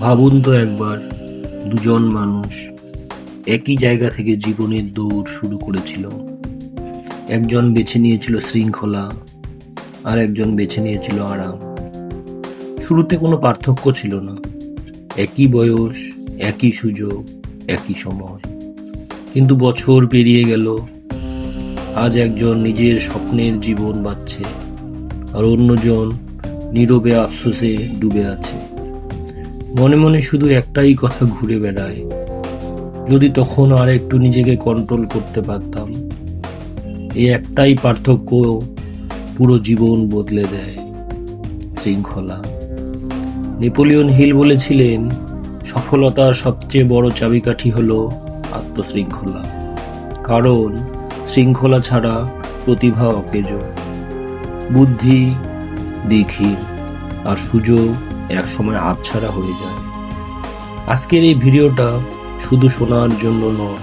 ভাবুন তো একবার, দুজন মানুষ একই জায়গা থেকে জীবনের দৌড় শুরু করেছিল। একজন বেছে নিয়েছিল শৃঙ্খলা, আর একজন বেছে নিয়েছিল আরাম। শুরুতে কোনো পার্থক্য ছিল না। একই বয়স, একই সুযোগ, একই সময়। কিন্তু বছর পেরিয়ে গেল। আজ একজন নিজের স্বপ্নের জীবন বাঁচছে, আর অন্যজন নীরবে আফসোসে ডুবে আছে। মনে মনে শুধু একটাই কথা ঘুরে বেড়ায়। যদি তখন আর একটু নিজেকে কন্ট্রোল করতে পারতাম এই একটাই পার্থক্য পুরো জীবন বদলে দেয়, শৃঙ্খলা। নেপোলিয়ন হিল বলেছিলেন, সফলতার সবচেয়ে বড় চাবিকাঠি হল আত্মশৃঙ্খলা। কারণ শৃঙ্খলা ছাড়া প্রতিভা অকেজ। বুদ্ধি দিকহীন আর সুযোগ একসময় হাতছাড়া হয়ে যায়। আজকের এই ভিডিওটা শুধু শোনার জন্য নয়,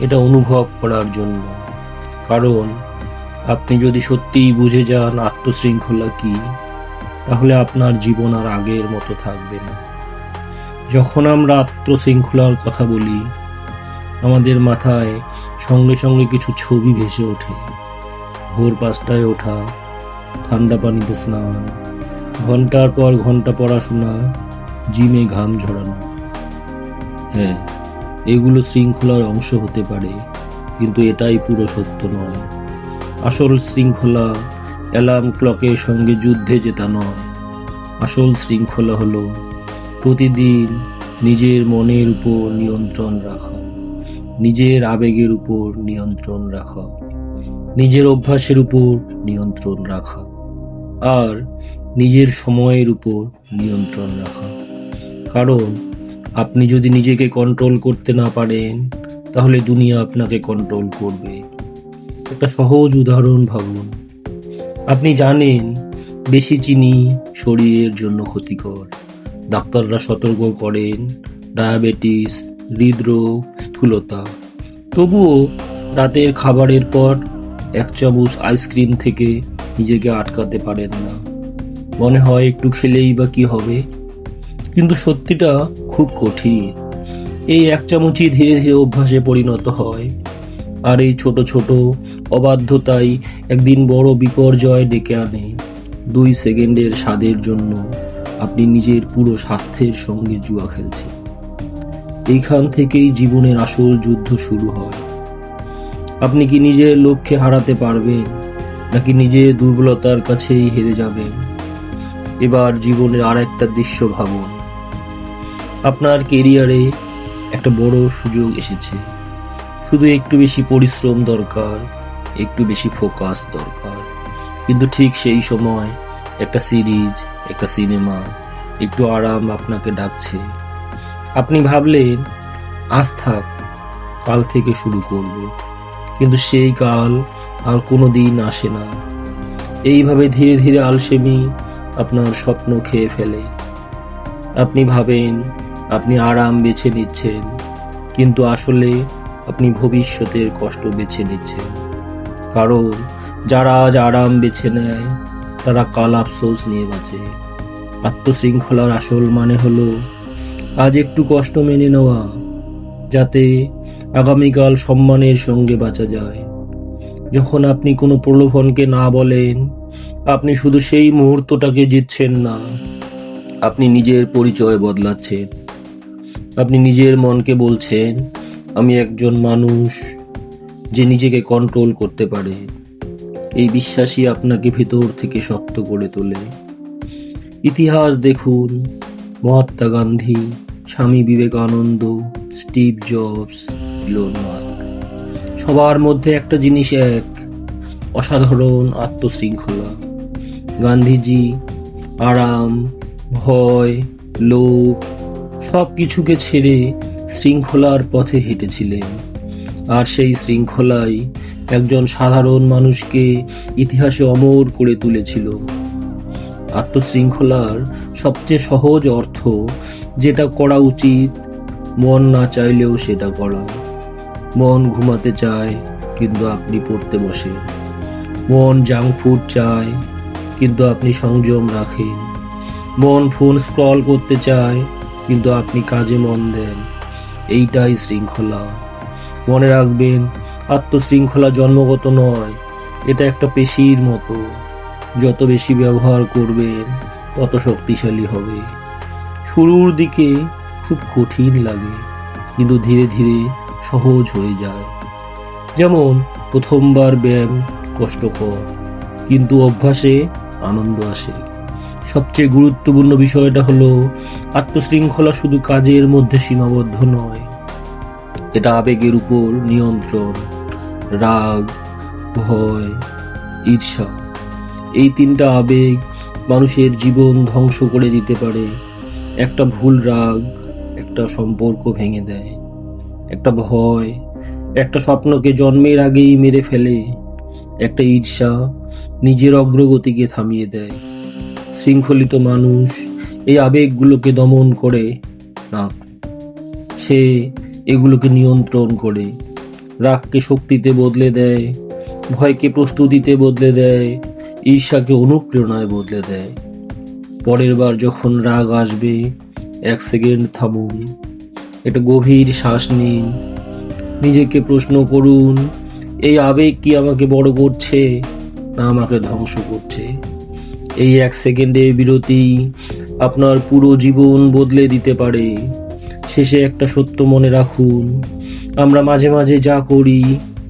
এটা অনুভব করার জন্য। কারণ আপনি যদি সত্যিই বুঝে যান আত্মশৃঙ্খলা কি, তাহলে আপনার জীবন আর আগের মতো থাকবে না। যখন আমরা আত্মশৃঙ্খলার কথা বলি, আমাদের মাথায় সঙ্গে সঙ্গে কিছু ছবি ভেসে ওঠে। ভোর পাঁচটায় ওঠা, ঠান্ডা পানিতে স্নান ঘণ্টার পর ঘণ্টা পড়াশোনা, জিমে ঘাম ঝরানো। হ্যাঁ এগুলো শৃঙ্খলার অংশ হতে পারে, কিন্তু এটাই পুরো সত্য নয়। আসল শৃঙ্খলা অ্যালার্ম ক্লকের সঙ্গে যুদ্ধে জেতা নয়। আসল শৃঙ্খলা হলো প্রতিদিন নিজের মনের উপর নিয়ন্ত্রণ রাখা, নিজের আবেগের উপর নিয়ন্ত্রণ রাখা, নিজের অভ্যাসের উপর নিয়ন্ত্রণ রাখা। আর নিজের সময়ের উপর নিয়ন্ত্রণ রাখা। কারণ, আপনি যদি নিজেকে কন্ট্রোল করতে না পারেন, তাহলে দুনিয়া আপনাকে কন্ট্রোল করবে। একটা সহজ উদাহরণ ভাবুন। আপনি জানেন, বেশি চিনি শরীরের জন্য ক্ষতিকর। ডাক্তাররা সতর্ক করেন, ডায়াবেটিস, হৃদরোগ, স্থূলতা। তবুও রাতের খাবারের পর এক চামচ আইসক্রিম থেকে নিজেকে আটকাতে পারেন না। মনে হয় একটু খেলেই বা কি হবে। কিন্তু সত্যিটা খুব কঠিন। এই এক চামচই ধীরে ধীরে অভ্যাসে পরিণত হয়। আর এই ছোট ছোট অবাধ্যতাই একদিন বড় বিপর্যয় ডেকে আনে। দুই সেকেন্ডের স্বাদের জন্য আপনি নিজের পুরো স্বাস্থ্যের সঙ্গে জুয়া খেলছেন। এইখান থেকেই জীবনের আসল যুদ্ধ শুরু হয়। আপনি কি নিজের লক্ষ্যে হারাতে পারবেন, নাকি নিজের দুর্বলতার কাছেই হেরে যাবেন? এবার জীবনের আর একটা দৃশ্য ভাবুন। আপনার কেরিয়ারে একটা বড় সুযোগ এসেছে। শুধু একটু বেশি পরিশ্রম দরকার, একটু বেশি ফোকাস দরকার। কিন্তু ঠিক সেই সময় একটা সিরিজ একটা সিনেমা একটু আরাম আপনাকে ডাকছে। আপনি ভাবলেন, আজ থাক, কাল থেকে শুরু করব। কিন্তু সেই কাল আর কোনো দিন আসে না। এইভাবে ধীরে ধীরে আলসেমি আপনার স্বপ্ন খেয়ে ফেলে। আপনি ভাবেন, আপনি আরাম বেছে নিচ্ছেন, কিন্তু আসলে আপনি ভবিষ্যতের কষ্ট বেছে নিচ্ছেন। কারণ যারা আজ আরাম বেছে নেয়, তারা কাল আফসোস নিয়ে বাঁচে। আত্মশৃঙ্খলার আসল মানে হলো, আজ একটু কষ্ট মেনে নেওয়া, যাতে আগামীকাল সম্মানের সঙ্গে বাঁচা যায়। যখন আপনি কোনো প্রলোভনকে না বলেন আপনি শুধু সেই মুহূর্তটাকে জিতছেন না, আপনি নিজের পরিচয় বদলাচ্ছেন। আপনি নিজের মনকে বলছেন, আমি একজন মানুষ যে নিজেকে কন্ট্রোল করতে পারে। এই বিশ্বাসই আপনাকে ভেতর থেকে শক্ত করে তোলে। ইতিহাস দেখুন, Mahatma Gandhi, Swami Vivekananda, Steve Jobs, Elon Musk, সবার মধ্যে একটা জিনিস এক অসাধারণ আত্মশৃঙ্খলা। গান্ধীজি, আরাম, ভয়, লোভ সব কিছুকে ছেড়ে শৃঙ্খলার পথে হেঁটেছিলেন। আর সেই শৃঙ্খলাই একজন সাধারণ মানুষকে ইতিহাসে অমর করে তুলেছিল। আত্মশৃঙ্খলার সবচেয়ে সহজ অর্থ, যেটা করা উচিত, মন না চাইলেও সেটা করা। মন ঘুমাতে চায়, কিন্তু আপনি পড়তে বসেন। মন জাঙ্ক ফুড চায়, কিন্তু আপনি সংযম রাখেন। মন ফোন স্ক্রল করতে চায়, কিন্তু আপনি কাজে মন দেন। এইটাই শৃঙ্খলা। মনে রাখবেন, আত্মশৃঙ্খলা জন্মগত নয়, এটা একটা পেশির মতো। যত বেশি ব্যবহার করবেন, তত শক্তিশালী হবে। শুরুর দিকে খুব কঠিন লাগে, কিন্তু ধীরে ধীরে সহজ হয়ে যায়। যেমন, প্রথমবার ব্যায়াম কষ্টকর, কিন্তু অভ্যাসে আনন্দ আসে। সবচেয়ে গুরুত্বপূর্ণ বিষয়টা হলো, আত্মশৃঙ্খলা শুধু কাজের মধ্যে সীমাবদ্ধ নয়, এটা আবেগের উপর নিয়ন্ত্রণ, রাগ, ভয়, ঈর্ষা। এই তিনটা আবেগ মানুষের জীবন ধ্বংস করে দিতে পারে। একটা ভুল রাগ একটা সম্পর্ক ভেঙে দেয়। একটা ভয় একটা স্বপ্নকে জন্মের আগেই মেরে ফেলে। একটা ঈর্ষা নিজের অগ্রগতিকে থামিয়ে দেয়। শৃঙ্খলিত মানুষ এই আবেগগুলোকে দমন করে না। সে এগুলোকে নিয়ন্ত্রণ করে। রাগকে শক্তিতে বদলে দেয়, ভয়কে প্রস্তুতিতে বদলে দেয়, ঈর্ষাকে অনুপ্রেরণায় বদলে দেয়। পরের বার যখন রাগ আসবে, এক সেকেন্ড থামুন, একটা গভীর শ্বাস নিন, নিজেকে প্রশ্ন করুন এই আবেগ কি আমাকে বড় করছে না আমাকে ধ্বংস করছে? এই এক সেকেন্ডে বিরতি আপনার পুরো জীবন বদলে দিতে পারে। শেষে একটা সত্য মনে রাখুন, আমরা মাঝে মাঝে যা করি,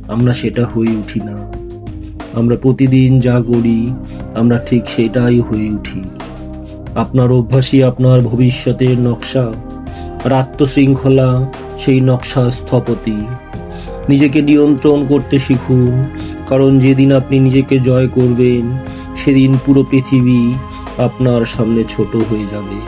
আমরা সেটা হয়ে উঠি না। আমরা প্রতিদিন যা করি, আমরা ঠিক সেটাই হয়ে উঠি। আপনার অভ্যাসই আপনার ভবিষ্যতের নকশা, আর আত্মশৃঙ্খলা সেই নকশা স্থপতি। নিজেকে নিয়ন্ত্রণ করতে শিখুন। কারণ যেদিন আপনি নিজেকে জয় করবেন, সেদিন পুরো পৃথিবী আপনার সামনে ছোট হয়ে যাবে।